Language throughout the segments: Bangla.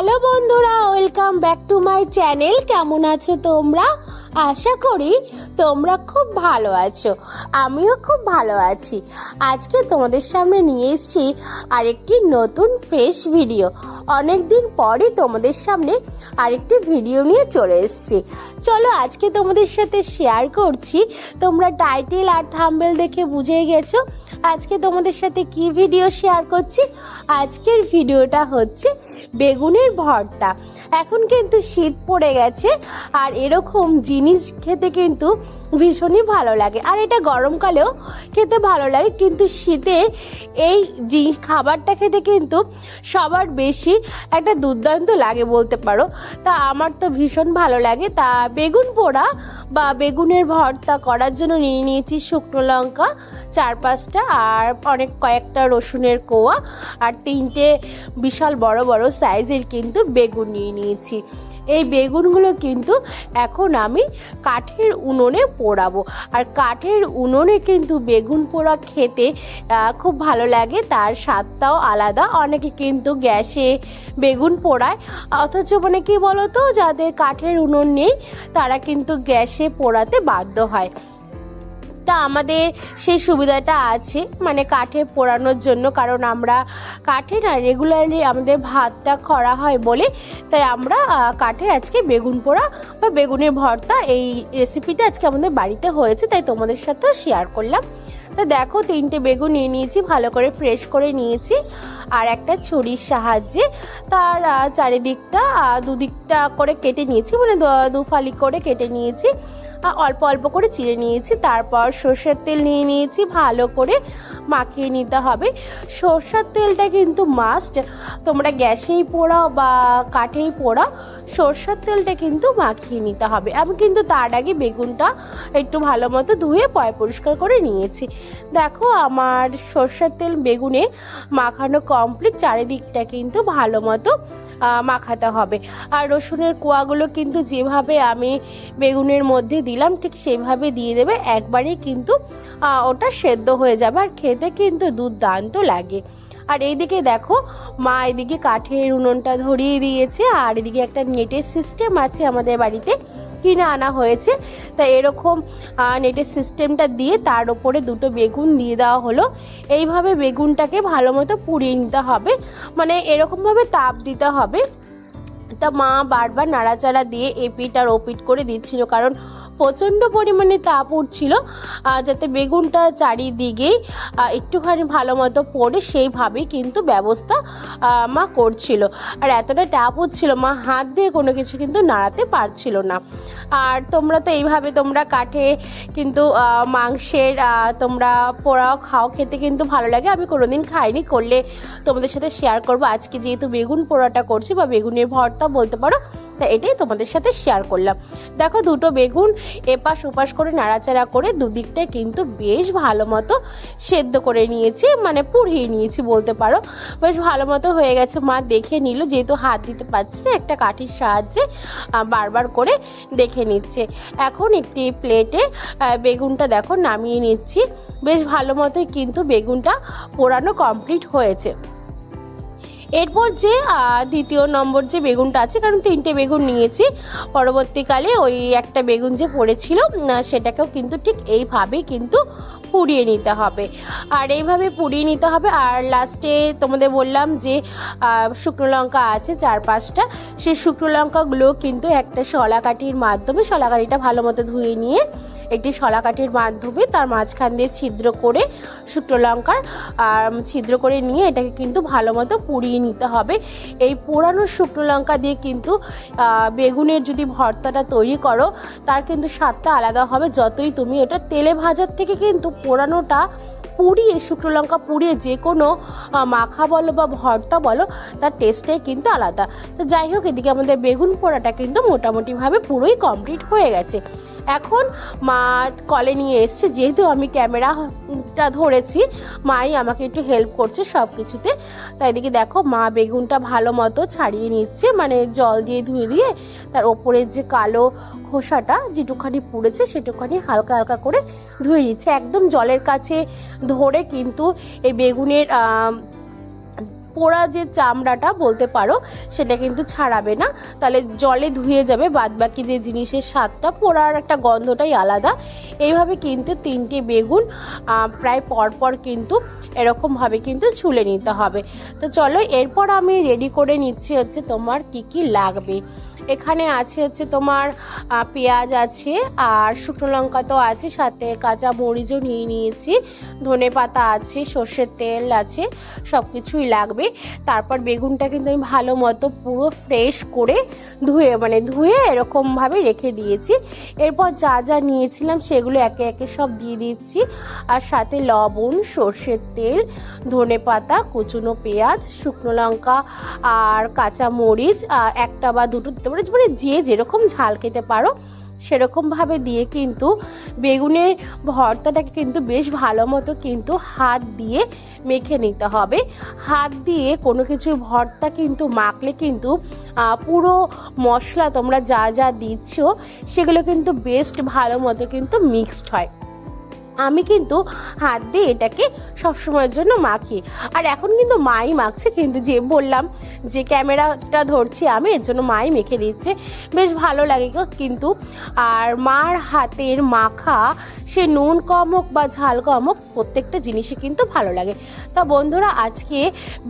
হ্যালো বন্ধুরা welcome back to my channel. কেমন আছো তোমরা? আশা করি তোমরা খুব ভালো আছো। আমিও খুব ভালো আছি। আজকে তোমাদের সামনে নিয়ে এসেছি আরেকটি নতুন ফ্রেশ ভিডিও অনেক দিন পরে তোমাদের সামনে আরেকটি ভিডিও নিয়ে চলে এসেছি। চলো আজকে তোমাদের সাথে শেয়ার করছি। তোমরা টাইটেল আর থাম্বেল দেখে বুঝে গেছো। আজকে তোমাদের সাথে কি ভিডিও শেয়ার করছি? আজকের ভিডিওটা হচ্ছে বেগুনের ভর্তা। এখন কিন্তু শীত পড়ে গেছে। আর এরকম জিনিস খেতে কিন্তু ভীষণই ভালো লাগে। আর এটা গরমকালেও খেতে ভালো লাগে, কিন্তু শীতে এই জিনিস খাবারটা খেতে কিন্তু সবার বেশি একটা দুর্দান্ত লাগে বলতে পারো। তা আমার তো ভীষণ ভালো লাগে। তা বেগুন পোড়া বা বেগুনের ভর্তা করার জন্য নিয়ে নিয়েছি শুকনো লঙ্কা, চার পাঁচটা আর অনেক কয়েকটা রসুনের কোয়া, আর তিনটে বিশাল বড় বড় সাইজের কিন্তু বেগুন নিয়ে নিয়েছি। এই বেগুনগুলো কিন্তু এখন আমি কাঠের উনুনে পোড়াবো। আর কাঠের উনুনে কিন্তু বেগুন পোড়া খেতে খুব ভালো লাগে। তার স্বাদটাও আলাদা। অনেকে কিন্তু গ্যাসে বেগুন পোড়ায়। অথচ মানে কি বলতো? যাদের কাঠের উনুন নেই, তারা কিন্তু গ্যাসে পোড়াতে বাধ্য হয়। তা আমাদের সেই সুবিধাটা আছে মানে কাঠে পোড়ানোর জন্য, কারণ আমরা কাঠে না রেগুলারলি আমাদের ভাতটা করা হয় বলে, তাই আমরা কাঠে আজকে বেগুন পোড়া বা বেগুনের ভর্তা এই রেসিপিটা আজকে আমাদের বাড়িতে হয়েছে, তাই তোমাদের সাথেও শেয়ার করলাম। তো দেখো, তিনটে বেগুন নিয়ে নিয়েছি, ভালো করে ফ্রেশ করে নিয়েছি, আর একটা ছুরির সাহায্যে। তার চারিদিকটা দুদিকটা করে কেটে নিয়েছি মানে দু- দু ফালি করে কেটে নিয়েছি। অল্প অল্প করে চিড়ে নিয়েছি, তারপর সর্ষের তেল নিয়ে নিয়েছি, ভালো করে মাখিয়ে নিতে হবে। সর্ষের তেলটা কিন্তু মাস্ট তোমরা গ্যাসেই পোড়াও বা কাঠেই পোড়াও। সর্ষের তেলটা কিন্তু মাখিয়ে নিতে হবে। আমি কিন্তু তার আগে বেগুনটা একটু ভালো মতো ধুয়ে পয় পরিষ্কার করে নিয়েছি। দেখো আমার সর্ষের তেল বেগুনে মাখানো কমপ্লিট চারিদিকটা কিন্তু ভালো মতো মাখাতে হবে। আর রসুনের কোয়াগুলো কিন্তু যেভাবে আমি বেগুনের মধ্যে দিলাম, ঠিক সেভাবে দিয়ে দেবে, একবারেই কিন্তু ওটা সেদ্ধ হয়ে যাবে। আর খেতে কিন্তু দুর্দান্ত লাগে। আর এইদিকে দেখো, মা এদিকে কাঠের উনুনটা ধরিয়ে দিয়েছে, আর এদিকে একটা নেটের সিস্টেম আছে আমাদের বাড়িতে কিনে আনা হয়েছে। তা এরকম নেটের সিস্টেমটা দিয়ে তার ওপরে দুটো বেগুন দিয়ে দেওয়া হলো। এইভাবে বেগুনটাকে ভালো মতো পুড়িয়ে নিতে হবে। মানে এরকমভাবে তাপ দিতে হবে। তা মা বারবার নাড়াচাড়া দিয়ে এপিট আর ওপিট করে দিচ্ছিল, কারণ প্রচণ্ড পরিমাণে তাপ উঠছিল যাতে বেগুনটা চারিদিকেই একটুখানি ভালো মতো পড়ে সেইভাবেই কিন্তু ব্যবস্থা মা করছিল। আর এতটা তাপ উঠছিল, মা হাত দিয়ে কোনো কিছু কিন্তু নাড়াতে পারছিল না। আর তোমরা তো এইভাবে তোমরা কাঠে কিন্তু মাংসের তোমরা পোড়াও, খাও, খেতে কিন্তু ভালো লাগে। আমি কোনোদিন খাইনি, করলে তোমাদের সাথে শেয়ার করব। আজকে যেহেতু বেগুন পোড়াটা করছি বা বেগুনের ভর্তা বলতে পারো তা এটাই তোমাদের সাথে শেয়ার করলাম। দেখো দুটো বেগুন এপাশ ওপাশ করে নাড়াচাড়া করে দুদিকটায় কিন্তু বেশ ভালো মতো সেদ্ধ করে নিয়েছি মানে পুড়িয়ে নিয়েছি বলতে পারো। বেশ ভালো মতো হয়ে গেছে। মা দেখে নিল, যেহেতু হাত দিতে পারছি না, একটা কাঠির সাহায্যে বারবার করে দেখে নিচ্ছে। এখন একটি প্লেটে বেগুনটা দেখো নামিয়ে নিচ্ছি। বেশ ভালো মতোই কিন্তু বেগুনটা পোড়ানো কমপ্লিট হয়েছে। এরপর যে দ্বিতীয় নম্বর যে বেগুনটা আছে, কারণ তিনটে বেগুন নিয়েছি, পরবর্তীকালে ওই একটা বেগুন যে পড়েছিল সেটাকেও কিন্তু ঠিক এইভাবেই কিন্তু পুড়িয়ে নিতে হবে। আর এইভাবে পুড়িয়ে নিতে হবে, আর লাস্টে তোমাদের বললাম যে শুকনো লঙ্কা আছে চার পাঁচটা সেই শুকনো লঙ্কাগুলো কিন্তু একটা শলাকাঠির মাধ্যমে, শলাকাঠিটা ভালো মতো ধুয়ে নিয়ে একটি শলাকাঠির মাধ্যমে তার মাঝখান দিয়ে ছিদ্র করে শুকনো লঙ্কার ছিদ্র করে নিয়ে এটাকে কিন্তু ভালো মতো পুড়িয়ে নিতে হবে। এই পোড়ানো শুকনো লঙ্কা দিয়ে কিন্তু বেগুনের যদি ভর্তাটা তৈরি করো, তার কিন্তু স্বাদটা আলাদা হবে। যতই তুমি ওটা তেলে ভাজার থেকে কিন্তু পোড়ানোটা পুড়িয়ে শুকনো লঙ্কা পুড়িয়ে যে কোনো মাখা বলো বা ভর্তা বলো, তার টেস্টটাই কিন্তু আলাদা। তো যাই হোক, এদিকে আমাদের বেগুন পোড়াটা কিন্তু মোটামুটিভাবে পুরোই কমপ্লিট হয়ে গেছে। এখন মা কলে নিয়ে এসছে, যেহেতু আমি ক্যামেরাটা ধরেছি, মাই আমাকে একটু হেল্প করছে সব কিছুতে তাই এদিকে দেখো, মা বেগুনটা ভালো মতো ছাড়িয়ে নিচ্ছে মানে জল দিয়ে ধুয়ে দিয়ে, তার ওপরের যে কালো খোসাটা যেটুখানি পুড়েছে, সেটুখানি হালকা হালকা করে ধুয়ে নিচ্ছে। একদম জলের কাছে ধরে কিন্তু এই বেগুনের পোড়া যে চামড়াটা বলতে পারো, সেটা কিন্তু ছাড়াবে না। তাহলে জলে ধুয়ে যাবে বাদ বাকি যে জিনিসের স্বাদটা, পোড়ার একটা গন্ধটাই আলাদা। এইভাবে কিন্তু তিনটে বেগুন প্রায় পরপর কিন্তু এরকমভাবে কিন্তু ছুলে নিতে হবে। তো চলো, এরপর আমি রেডি করে নিচ্ছি হচ্ছে তোমার কি কি লাগবে। এখানে আছে হচ্ছে তোমার পেঁয়াজ আছে আর শুকনো লঙ্কা তো আছে, সাথে কাঁচা মরিচও নিয়ে নিয়েছি, ধনে পাতা আছে, সর্ষের তেল আছে সব কিছুই লাগবে। তারপর বেগুনটা কিন্তু আমি ভালো মতো পুরো ফ্রেশ করে ধুয়ে মানে ধুয়ে এরকমভাবে রেখে দিয়েছি। এরপর যা যা নিয়েছিলাম সেগুলো একে একে সব দিয়ে দিচ্ছি। আর সাথে লবণ, সর্ষের তেল, ধনে পাতা, কুচুনো পেঁয়াজ, শুকনো লঙ্কা আর কাঁচা মরিচ একটা বা দুটো পারো মানে যে যেরকম ঝাল খেতে পারো সেরকম ভাবে দিয়ে কিন্তু বেগুনের ভর্তাটাকে কিন্তু বেশ ভালো মতো কিন্তু হাত দিয়ে মেখে নিতে হবে। হাত দিয়ে কোনো কিছুর ভর্তা কিন্তু মাখলে কিন্তু পুরো মশলা তোমরা যা যা দিচ্ছ, সেগুলো কিন্তু বেস্ট ভালো মতো কিন্তু মিক্সড হয়। আমি কিন্তু হাত দিয়ে এটাকে সবসময়ের জন্য মাখি। আর এখন কিন্তু মাই মাখছে, কিন্তু যে বললাম যে ক্যামেরাটা ধরছি আমি, এর জন্য মাই মেখে দিচ্ছে। বেশ ভালো লাগে কিন্তু আর মার হাতের মাখা, সে নুন কম হোক বা ঝাল কম হোক, প্রত্যেকটা জিনিসই কিন্তু ভালো লাগে। তা বন্ধুরা, আজকে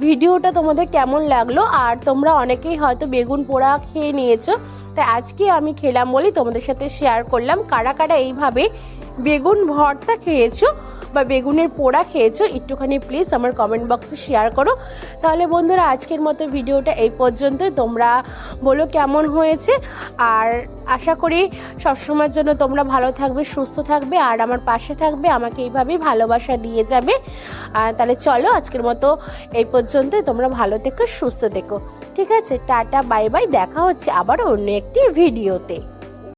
ভিডিওটা তোমাদের কেমন লাগল? আর তোমরা অনেকেই হয়তো বেগুন পোড়া খেয়ে নিয়েছো, তাই আজকে আমি খেলাম বলি তোমাদের সাথে শেয়ার করলাম। কারা কারা এইভাবে বেগুন ভর্তা খেয়েছো বা বেগুনের পোড়া খেয়েছো, একটুখানি প্লিজ আমার কমেন্ট বক্সে শেয়ার করো। তাহলে বন্ধুরা, আজকের মতো ভিডিওটা এই পর্যন্ত। তোমরা বলো কেমন হয়েছে। আর আশা করি সবসময়ের জন্য তোমরা ভালো থাকবে, সুস্থ থাকবে, আর আমার পাশে থাকবে, আমাকে এইভাবেই ভালোবাসা দিয়ে যাবে। তাহলে চলো আজকের মতো এই পর্যন্ত। তোমরা ভালো থেকো, সুস্থ থেকো। ঠিক আছে, টাটা বাই বাই দেখা হচ্ছে আবার অন্য একটি ভিডিওতে।